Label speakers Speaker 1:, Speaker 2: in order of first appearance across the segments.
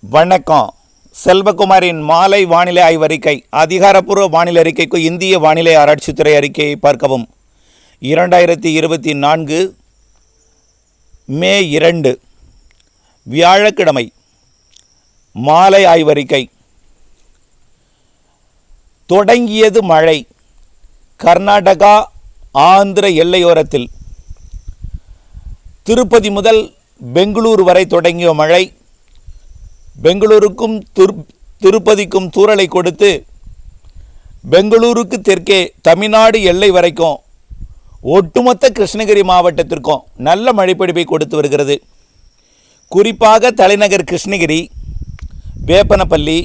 Speaker 1: வணக்கம். செல்வகுமாரின் மாலை வானிலை ஆய்வறிக்கை அதிகாரப்பூர்வ வானிலை அறிக்கைக்கு இந்திய வானிலை ஆராய்ச்சித்துறை அறிக்கையை பார்க்கவும். இரண்டாயிரத்தி இருபத்தி நான்கு மே இரண்டு வியாழக்கிழமை மாலை ஆய்வறிக்கை. தொடங்கியது மழை. கர்நாடகா ஆந்திர எல்லையோரத்தில். திருப்பதி முதல் பெங்களூரு வரை தொடங்கிய மழை. பெங்களூருக்கும் திரு திருப்பதிக்கும் தூரலை கொடுத்து பெங்களூருக்கு தெற்கே தமிழ்நாடு எல்லை வரைக்கும் ஒட்டுமொத்த கிருஷ்ணகிரி மாவட்டத்திற்கும் நல்ல மழைப்பிடிப்பை கொடுத்து வருகிறது. குறிப்பாக தலைநகர் கிருஷ்ணகிரி வேப்பனப்பள்ளி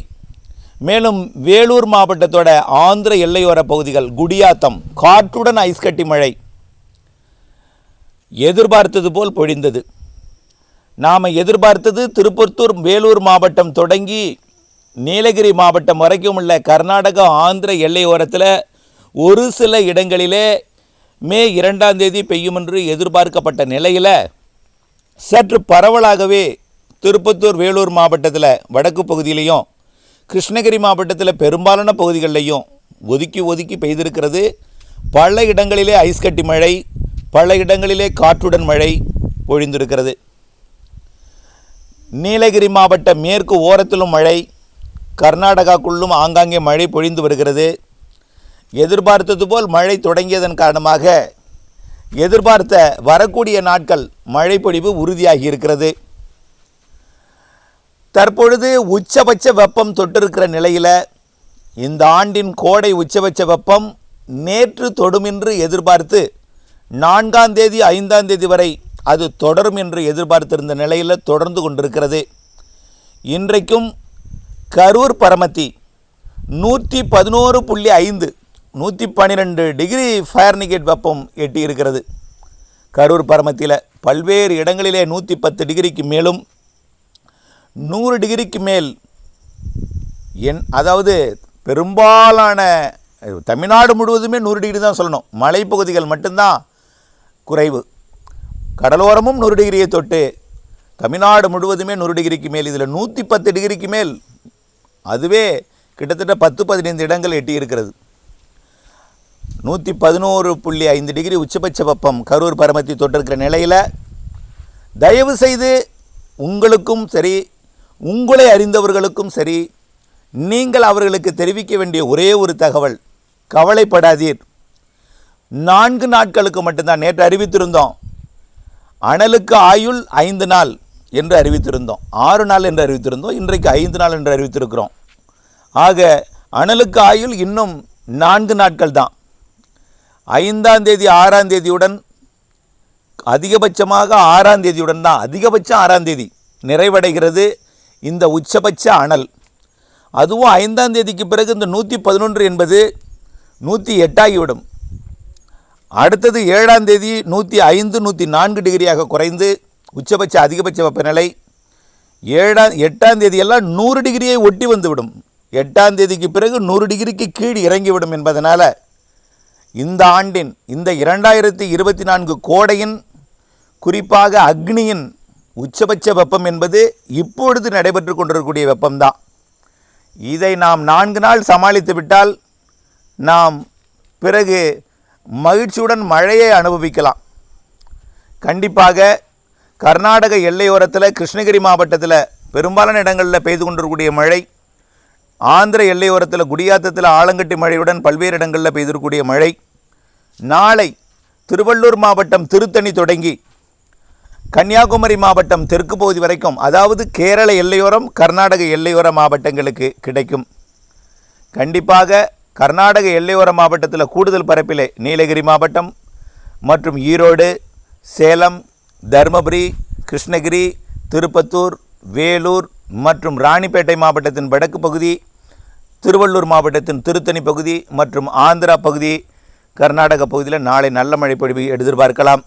Speaker 1: மேலும் வேலூர் மாவட்டத்தோட ஆந்திர எல்லையோர பகுதிகள் குடியாத்தம் காற்றுடன் ஐஸ்கட்டி மழை எதிர்பார்த்தது போல் பொழிந்தது. நாம் எதிர்பார்த்தது திருப்பத்தூர் வேலூர் மாவட்டம் தொடங்கி நீலகிரி மாவட்டம் வரைக்கும் உள்ள கர்நாடகா ஆந்திர எல்லையோரத்தில் ஒரு சில இடங்களிலே மே இரண்டாம் தேதி பெய்யும் என்று எதிர்பார்க்கப்பட்ட நிலையில் சற்று பரவலாகவே திருப்பத்தூர் வேலூர் மாவட்டத்தில் வடக்கு பகுதியிலையும் கிருஷ்ணகிரி மாவட்டத்தில் பெரும்பாலான பகுதிகளிலையும் ஒதுக்கி ஒதுக்கி பெய்திருக்கிறது. பல இடங்களிலே ஐஸ்கட்டி மழை பல இடங்களிலே காற்றுடன் மழை பொழிந்திருக்கிறது. நீலகிரி மாவட்ட மேற்கு ஓரத்திலும் மழை கர்நாடகாக்குள்ளும் ஆங்காங்கே மழை பொழிந்து வருகிறது. எதிர்பார்த்தது போல் மழை தொடங்கியதன் காரணமாக எதிர்பார்த்த வரக்கூடிய நாட்கள் மழை பொழிவு உறுதியாகி இருக்கிறது. தற்பொழுது உச்சபட்ச வெப்பம் தொட்டிருக்கிற நிலையில் இந்த ஆண்டின் கோடை உச்சபட்ச வெப்பம் நேற்று தொடுமென்று எதிர்பார்த்து நான்காம் தேதி ஐந்தாம் தேதி வரை அது தொடரும் என்று எதிர்பார்த்திருந்த நிலையில் தொடர்ந்து கொண்டிருக்கிறது. இன்றைக்கும் கரூர் பரமத்தி நூற்றி பதினோரு புள்ளி ஐந்து நூற்றி பன்னிரெண்டு டிகிரி ஃபயர்னிகேட் வெப்பம் எட்டியிருக்கிறது. கரூர் பரமத்தியில் பல்வேறு இடங்களிலே நூற்றி பத்து டிகிரிக்கு மேலும் நூறு டிகிரிக்கு மேல் என் அதாவது பெரும்பாலான தமிழ்நாடு முழுவதுமே நூறு டிகிரி தான் சொல்லணும். மலைப்பகுதிகள் மட்டும்தான் குறைவு. கடலோரமும் நூறு டிகிரியை தொட்டு தமிழ்நாடு முழுவதுமே நூறு டிகிரிக்கு மேல் இதில் நூற்றி பத்து டிகிரிக்கு மேல் அதுவே கிட்டத்தட்ட பத்து பதினைந்து இடங்கள் எட்டி இருக்கிறது நூற்றி பதினோரு புள்ளி ஐந்து டிகிரி உச்சபட்ச வெப்பம் கரூர் பரமத்தி தொட்டிருக்கிற நிலையில் தயவு செய்து உங்களுக்கும் சரி உங்களை அறிந்தவர்களுக்கும் சரி நீங்கள் அவர்களுக்கு தெரிவிக்க வேண்டிய ஒரே ஒரு தகவல் கவலைப்படாதீர். நான்கு நாட்களுக்கு மட்டும்தான் நேற்று அறிவித்திருந்தோம். அனலுக்கு ஆயுள் ஐந்து நாள் என்று அறிவித்திருந்தோம். ஆறு நாள் என்று அறிவித்திருந்தோம். இன்றைக்கு ஐந்து நாள் என்று அறிவித்திருக்கிறோம். ஆக அனலுக்கு ஆயுள் இன்னும் நான்கு நாட்கள் தான். ஐந்தாம் தேதி ஆறாம் தேதியுடன் அதிகபட்சமாக ஆறாம் தேதியுடன் தான் அதிகபட்சம் ஆறாம் தேதி நிறைவடைகிறது இந்த உச்சபட்ச அனல். அதுவும் ஐந்தாம் தேதிக்கு பிறகு இந்த நூற்றி பதினொன்று என்பது நூற்றி எட்டாகிவிடும். அடுத்தது ஏழாம் தேதி நூற்றி ஐந்து நூற்றி நான்கு டிகிரியாக குறைந்து உச்சபட்ச அதிகபட்ச வெப்பநிலை. ஏழாம் எட்டாம் தேதியெல்லாம் நூறு டிகிரியை ஒட்டி வந்துவிடும். எட்டாம் தேதிக்கு பிறகு நூறு டிகிரிக்கு கீழ் இறங்கிவிடும் என்பதனால் இந்த ஆண்டின் இந்த இரண்டாயிரத்தி இருபத்தி நான்கு கோடையின் குறிப்பாக அக்னியின் உச்சபட்ச வெப்பம் என்பது இப்பொழுது நடைபெற்று கொண்டிருக்கக்கூடிய வெப்பம்தான். இதை நாம் நான்கு நாள் சமாளித்து விட்டால் நாம் பிறகு மகிழ்ச்சியுடன் மழையை அனுபவிக்கலாம். கண்டிப்பாக கர்நாடக எல்லையோரத்தில் கிருஷ்ணகிரி மாவட்டத்தில் பெரும்பாலான இடங்களில் பெய்து கொண்டிருக்கக்கூடிய மழை ஆந்திர எல்லையோரத்தில் குடியாத்தத்தில் ஆலங்கட்டி மழையுடன் பல்வேறு இடங்களில் பெய்திருக்கக்கூடிய மழை நாளை திருவள்ளூர் மாவட்டம் திருத்தணி தொடங்கி கன்னியாகுமரி மாவட்டம் தெற்கு பகுதி வரைக்கும் அதாவது கேரள எல்லையோரம் கர்நாடக எல்லையோர மாவட்டங்களுக்கு கிடைக்கும். கண்டிப்பாக கர்நாடக எல்லையோர மாவட்டத்தில் கூடுதல் பரப்பிலே நீலகிரி மாவட்டம் மற்றும் ஈரோடு சேலம் தருமபுரி கிருஷ்ணகிரி திருப்பத்தூர் வேலூர் மற்றும் ராணிப்பேட்டை மாவட்டத்தின் வடக்கு பகுதி திருவள்ளூர் மாவட்டத்தின் திருத்தணி பகுதி மற்றும் ஆந்திரா பகுதி கர்நாடக பகுதியில் நாளை நல்ல மழை பொழிவு எதிர்பார்க்கலாம்.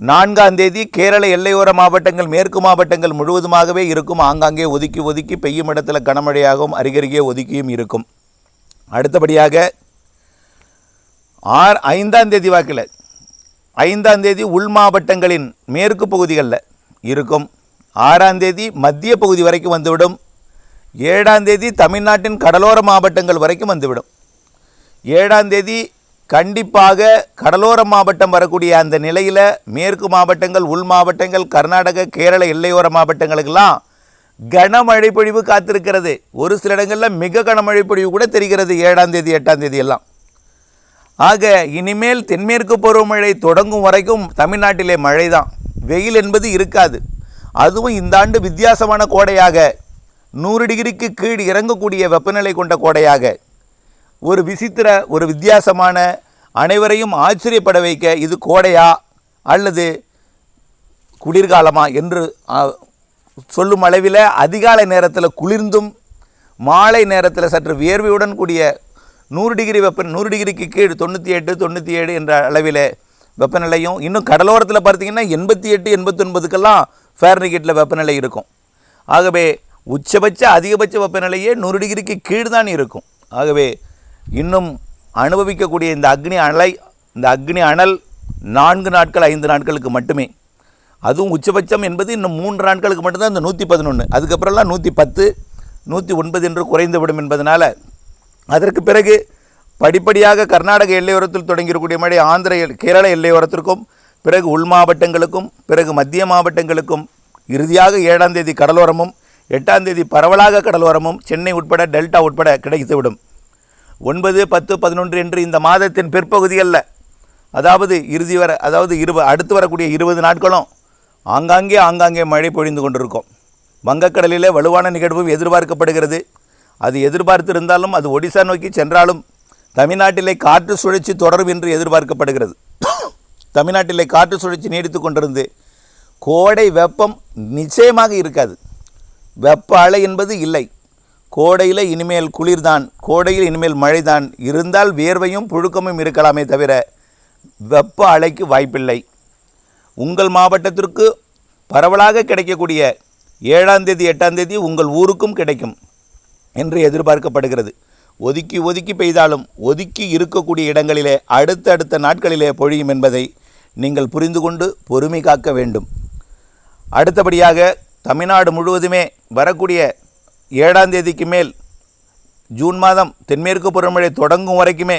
Speaker 1: நான்காம் தேதி கேரள எல்லையோர மாவட்டங்கள் மேற்கு மாவட்டங்கள் முழுவதுமாகவே இருக்கும். ஆங்காங்கே ஒதுக்கி ஒதுக்கி பெய்யும் இடத்துல கனமழையாகவும் அருகருகே ஒதுக்கியும் இருக்கும். அடுத்தபடியாக ஆறு ஐந்தாம் தேதி வாக்கில் ஐந்தாம் தேதி உள் மாவட்டங்களின் மேற்கு பகுதிகளில் இருக்கும். ஆறாம் தேதி மத்திய பகுதி வரைக்கும் வந்துவிடும். ஏழாம் தேதி தமிழ்நாட்டின் கடலோர மாவட்டங்கள் வரைக்கும் வந்துவிடும். ஏழாம் தேதி கண்டிப்பாக கடலோர மாவட்டம் வரக்கூடிய அந்த நிலையில் மேற்கு மாவட்டங்கள் உள் மாவட்டங்கள் கர்நாடக கேரள எல்லையோர மாவட்டங்களுக்கெல்லாம் கனமழை பொழிவு காத்திருக்கிறது. ஒரு சில இடங்களில் மிக கனமழை பொழிவு கூட தெரிகிறது ஏழாம் தேதி எட்டாம் தேதி எல்லாம். ஆக இனிமேல் தென்மேற்கு பருவமழை தொடங்கும் வரைக்கும் தமிழ்நாட்டிலே மழை தான் வெயில் என்பது இருக்காது. அதுவும் இந்த ஆண்டு வித்தியாசமான கோடையாக. நூறு டிகிரிக்கு கீழ் இறங்கக்கூடிய வெப்பநிலை கொண்ட கோடையாக. ஒரு விசித்திர ஒரு வித்தியாசமான அனைவரையும் ஆச்சரியப்பட வைக்க இது கோடையா அல்லது குளிர்காலமா என்று சொல்லும் அளவில் அதிகாலை நேரத்தில் குளிர்ந்தும் மாலை நேரத்தில் சற்று வியர்வையுடன் கூடிய நூறு டிகிரி வெப்ப நூறு டிகிரிக்கு கீழ் தொண்ணூற்றி எட்டு தொண்ணூற்றி ஏழு என்ற அளவில் வெப்பநிலையும் இன்னும் கடலோரத்தில் பார்த்தீங்கன்னா எண்பத்தி எட்டு எண்பத்தொன்பதுக்கெல்லாம் ஃபேர்னிகேட்டில் வெப்பநிலை இருக்கும். ஆகவே உச்சபட்ச அதிகபட்ச வெப்பநிலையே நூறு டிகிரிக்கு கீழ் தான் இருக்கும். ஆகவே இன்னும் அனுபவிக்கக்கூடிய இந்த அக்னி அலை இந்த அக்னி அனல் நான்கு நாட்கள் ஐந்து நாட்களுக்கு மட்டுமே அதுவும் உச்சபட்சம் என்பது இன்னும் மூன்று நாட்களுக்கு மட்டும்தான் இந்த நூற்றி பதினொன்று அதுக்கப்புறம்லாம் நூற்றி பத்து நூற்றி ஒன்பது என்று குறைந்துவிடும் என்பதனால் அதற்கு பிறகு படிப்படியாக கர்நாடக எல்லையோரத்தில் தொடங்கியிருக்கக்கூடிய மழை ஆந்திர கேரள எல்லையோரத்திற்கும் பிறகு உள் மாவட்டங்களுக்கும் பிறகு மத்திய மாவட்டங்களுக்கும் இறுதியாக ஏழாம் தேதி கடலோரமும் எட்டாம் தேதி பரவலாக கடலோரமும் சென்னை உட்பட டெல்டா உட்பட கிடைத்துவிடும். ஒன்பது பத்து பதினொன்று என்று இந்த மாதத்தின் பிற்பகுதிகளில் அதாவது இறுதி வர அதாவது இருப அடுத்து வரக்கூடிய இருபது நாட்களும் ஆங்காங்கே ஆங்காங்கே மழை பொழிந்து கொண்டிருக்கும். வங்கக்கடலில் வலுவான நிகழ்வும் எதிர்பார்க்கப்படுகிறது. அது எதிர்பார்த்திருந்தாலும் அது ஒடிசா நோக்கி சென்றாலும் தமிழ்நாட்டிலே காற்று சுழற்சி தொடரும் என்று எதிர்பார்க்கப்படுகிறது. தமிழ்நாட்டிலே காற்று சுழற்சி நீடித்து கொண்டிருந்து கோடை வெப்பம் நிச்சயமாக இருக்காது. வெப்ப அலை என்பது இல்லை. கோடையில் இனிமேல் குளிர்தான் கோடையில் இனிமேல் மழைதான். இருந்தால் வியர்வையும் புழுக்கமும் இருக்கலாமே தவிர வெப்ப அலைக்கு வாய்ப்பில்லை. உங்கள் மாவட்டத்திற்கு பரவலாக கிடைக்கக்கூடிய ஏழாம் தேதி எட்டாம் தேதி உங்கள் ஊருக்கும் கிடைக்கும் என்று எதிர்பார்க்கப்படுகிறது. ஒதுக்கி ஒதுக்கி பெய்தாலும் ஒதுக்கி இருக்கக்கூடிய இடங்களிலே அடுத்தடுத்த நாட்களிலே பொழியும் என்பதை நீங்கள் புரிந்து கொண்டு பொறுமை காக்க வேண்டும். அடுத்தபடியாக தமிழ்நாடு முழுவதுமே வரக்கூடிய ஏழாம் தேதிக்கு மேல் ஜூன் மாதம் தென்மேற்கு பருவமழை தொடங்கும் வரைக்குமே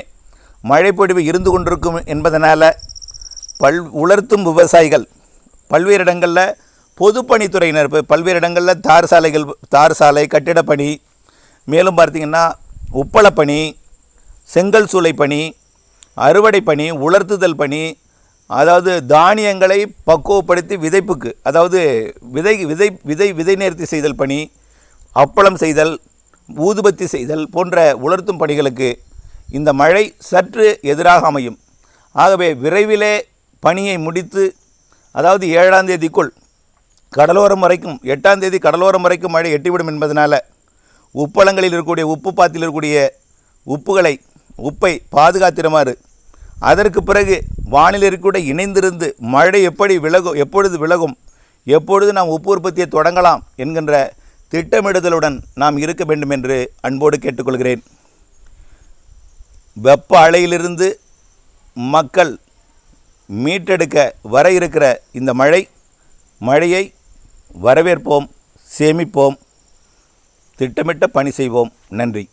Speaker 1: மழைப்பொழிவு இருந்து கொண்டிருக்கும் என்பதனால் பல் உலர்த்தும் விவசாயிகள். பல்வேறு இடங்களில் பொதுப்பணித்துறையினர் இப்போ பல்வேறு இடங்களில் தார் சாலைகள் தார் சாலை கட்டிடப்பணி மேலும் பார்த்திங்கன்னா உப்பளப்பணி செங்கல் சூளை பணி அறுவடை பணி உலர்த்துதல் பணி அதாவது தானியங்களை பக்குவப்படுத்தி விதைப்புக்கு அதாவது விதை விதை விதை விதை நேர்த்தி செய்தல் பணி அப்பளம் செய்தல் ஊதுபத்தி செய்தல் போன்ற உலர்த்தும் பணிகளுக்கு இந்த மழை சற்று எதிராக அமையும். ஆகவே விரைவிலே பணியை முடித்து அதாவது ஏழாம் தேதிக்குள் கடலோரம் வரைக்கும் எட்டாம் தேதி கடலோரம் வரைக்கும் மழை எட்டிவிடும் என்பதனால் உப்பளங்களில் இருக்கக்கூடிய உப்பு பாத்தில் இருக்கக்கூடிய உப்புகளை உப்பை பாதுகாத்திருமாறு அதற்கு பிறகு வானிலை கூட இணைந்திருந்து மழை எப்படி விலகும் எப்பொழுது விலகும் எப்பொழுது நாம் உப்பு உற்பத்தியை தொடங்கலாம் என்கின்ற திட்டமிடுதலுடன் நாம் இருக்க வேண்டும் என்று அன்போடு கேட்டுக்கொள்கிறேன். வெப்ப அலையிலிருந்து மக்கள் மீட்டெடுக்க வர இருக்கிற இந்த மழை மழையை வரவேற்போம் சேமிப்போம் திட்டமிட்ட பணி செய்வோம். நன்றி.